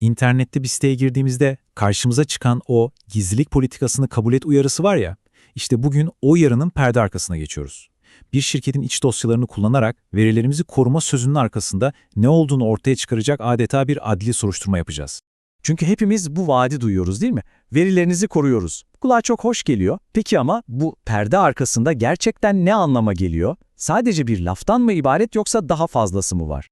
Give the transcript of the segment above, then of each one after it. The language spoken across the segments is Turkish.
İnternette bir siteye girdiğimizde karşımıza çıkan o gizlilik politikasını kabul et uyarısı var ya, işte bugün o uyarının perde arkasına geçiyoruz. Bir şirketin iç dosyalarını kullanarak verilerimizi koruma sözünün arkasında ne olduğunu ortaya çıkaracak adeta bir adli soruşturma yapacağız. Çünkü hepimiz bu vaadi duyuyoruz değil mi? Verilerinizi koruyoruz. Kulağa çok hoş geliyor. Peki ama bu perde arkasında gerçekten ne anlama geliyor? Sadece bir laftan mı ibaret yoksa daha fazlası mı var?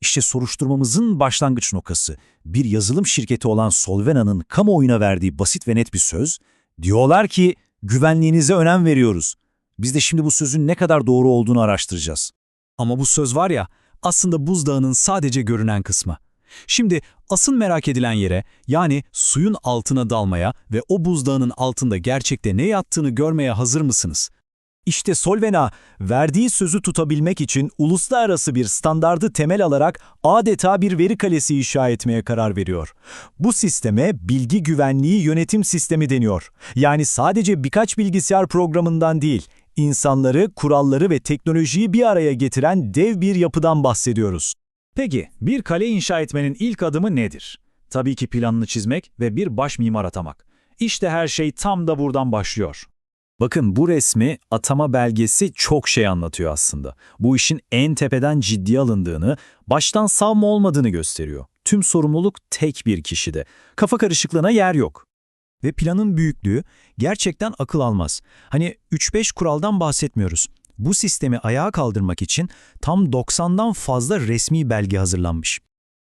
İşte soruşturmamızın başlangıç noktası. Bir yazılım şirketi olan Solvena'nın kamuoyuna verdiği basit ve net bir söz. Diyorlar ki güvenliğinize önem veriyoruz. Biz de şimdi bu sözün ne kadar doğru olduğunu araştıracağız. Ama bu söz var ya, aslında buzdağının sadece görünen kısmı. Şimdi asıl merak edilen yere, yani suyun altına dalmaya ve o buzdağının altında gerçekte ne yattığını görmeye hazır mısınız? İşte Solvena, verdiği sözü tutabilmek için uluslararası bir standardı temel alarak adeta bir veri kalesi inşa etmeye karar veriyor. Bu sisteme bilgi güvenliği yönetim sistemi deniyor. Yani sadece birkaç bilgisayar programından değil, insanları, kuralları ve teknolojiyi bir araya getiren dev bir yapıdan bahsediyoruz. Peki, bir kale inşa etmenin ilk adımı nedir? Tabii ki planını çizmek ve bir baş mimar atamak. İşte her şey tam da buradan başlıyor. Bakın bu resmi atama belgesi çok şey anlatıyor aslında. Bu işin en tepeden ciddiye alındığını, baştan savma olmadığını gösteriyor. Tüm sorumluluk tek bir kişide. Kafa karışıklığına yer yok. Ve planın büyüklüğü gerçekten akıl almaz. Hani 3-5 kuraldan bahsetmiyoruz. Bu sistemi ayağa kaldırmak için tam 90'dan fazla resmi belge hazırlanmış.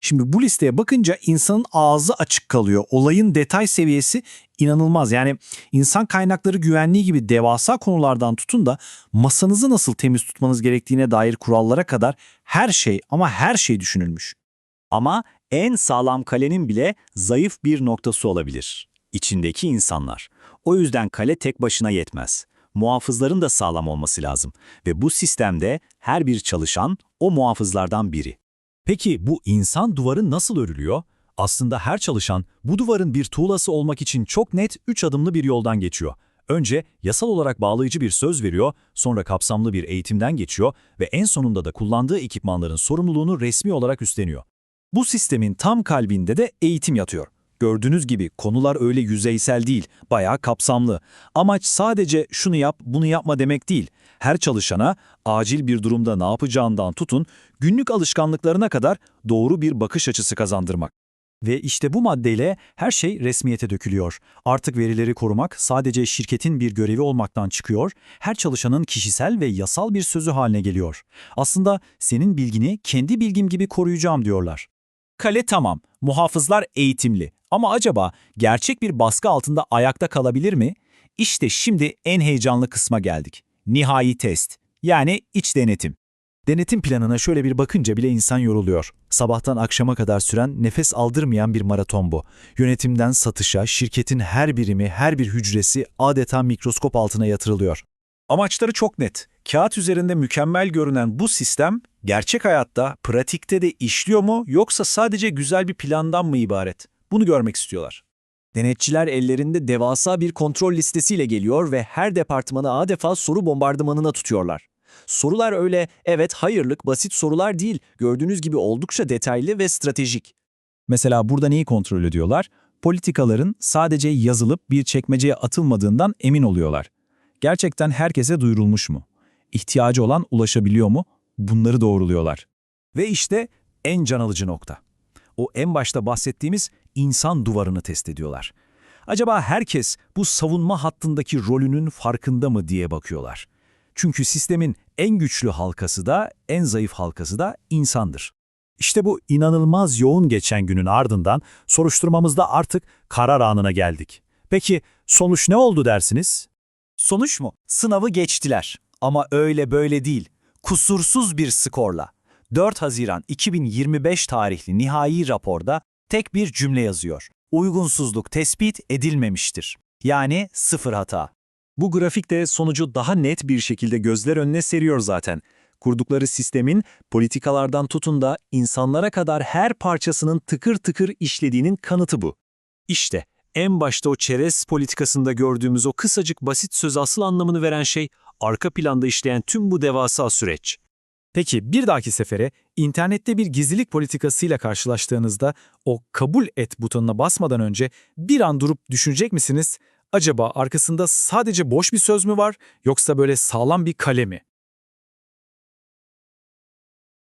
Şimdi bu listeye bakınca insanın ağzı açık kalıyor. Olayın detay seviyesi inanılmaz. Yani insan kaynakları güvenliği gibi devasa konulardan tutun da masanızı nasıl temiz tutmanız gerektiğine dair kurallara kadar her şey ama her şey düşünülmüş. Ama en sağlam kalenin bile zayıf bir noktası olabilir. İçindeki insanlar. O yüzden kale tek başına yetmez. Muhafızların da sağlam olması lazım. Ve bu sistemde her bir çalışan o muhafızlardan biri. Peki bu insan duvarı nasıl örülüyor? Aslında her çalışan bu duvarın bir tuğlası olmak için çok net 3 adımlı bir yoldan geçiyor. Önce yasal olarak bağlayıcı bir söz veriyor, sonra kapsamlı bir eğitimden geçiyor ve en sonunda da kullandığı ekipmanların sorumluluğunu resmi olarak üstleniyor. Bu sistemin tam kalbinde de eğitim yatıyor. Gördüğünüz gibi konular öyle yüzeysel değil, bayağı kapsamlı. Amaç sadece şunu yap, bunu yapma demek değil. Her çalışana acil bir durumda ne yapacağından tutun, günlük alışkanlıklarına kadar doğru bir bakış açısı kazandırmak. Ve işte bu maddeyle her şey resmiyete dökülüyor. Artık verileri korumak sadece şirketin bir görevi olmaktan çıkıyor, her çalışanın kişisel ve yasal bir sözü haline geliyor. Aslında senin bilgini kendi bilgim gibi koruyacağım diyorlar. Kale tamam, muhafızlar eğitimli ama acaba gerçek bir baskı altında ayakta kalabilir mi? İşte şimdi en heyecanlı kısma geldik. Nihai test, yani iç denetim. Denetim planına şöyle bir bakınca bile insan yoruluyor. Sabahtan akşama kadar süren, nefes aldırmayan bir maraton bu. Yönetimden satışa, şirketin her birimi, her bir hücresi adeta mikroskop altına yatırılıyor. Amaçları çok net. Kağıt üzerinde mükemmel görünen bu sistem, gerçek hayatta, pratikte de işliyor mu yoksa sadece güzel bir plandan mı ibaret? Bunu görmek istiyorlar. Denetçiler ellerinde devasa bir kontrol listesiyle geliyor ve her departmanı adeta soru bombardımanına tutuyorlar. Sorular öyle evet hayırlık basit sorular değil, gördüğünüz gibi oldukça detaylı ve stratejik. Mesela burada neyi kontrol ediyorlar? Politikaların sadece yazılıp bir çekmeceye atılmadığından emin oluyorlar. Gerçekten herkese duyurulmuş mu? İhtiyacı olan ulaşabiliyor mu? Bunları doğruluyorlar. Ve işte en can alıcı nokta. O en başta bahsettiğimiz insan duvarını test ediyorlar. Acaba herkes bu savunma hattındaki rolünün farkında mı diye bakıyorlar. Çünkü sistemin en güçlü halkası da en zayıf halkası da insandır. İşte bu inanılmaz yoğun geçen günün ardından soruşturmamızda artık karar anına geldik. Peki sonuç ne oldu dersiniz? Sonuç mu? Sınavı geçtiler. Ama öyle böyle değil. Kusursuz bir skorla. 4 Haziran 2025 tarihli nihai raporda tek bir cümle yazıyor. Uygunsuzluk tespit edilmemiştir. Yani sıfır hata. Bu grafik de sonucu daha net bir şekilde gözler önüne seriyor zaten. Kurdukları sistemin politikalardan tutun da insanlara kadar her parçasının tıkır tıkır işlediğinin kanıtı bu. İşte en başta o çerez politikasında gördüğümüz o kısacık basit söz asıl anlamını veren şey arka planda işleyen tüm bu devasa süreç. Peki bir dahaki sefere internette bir gizlilik politikasıyla karşılaştığınızda o kabul et butonuna basmadan önce bir an durup düşünecek misiniz? Acaba arkasında sadece boş bir söz mü var yoksa böyle sağlam bir kale mi?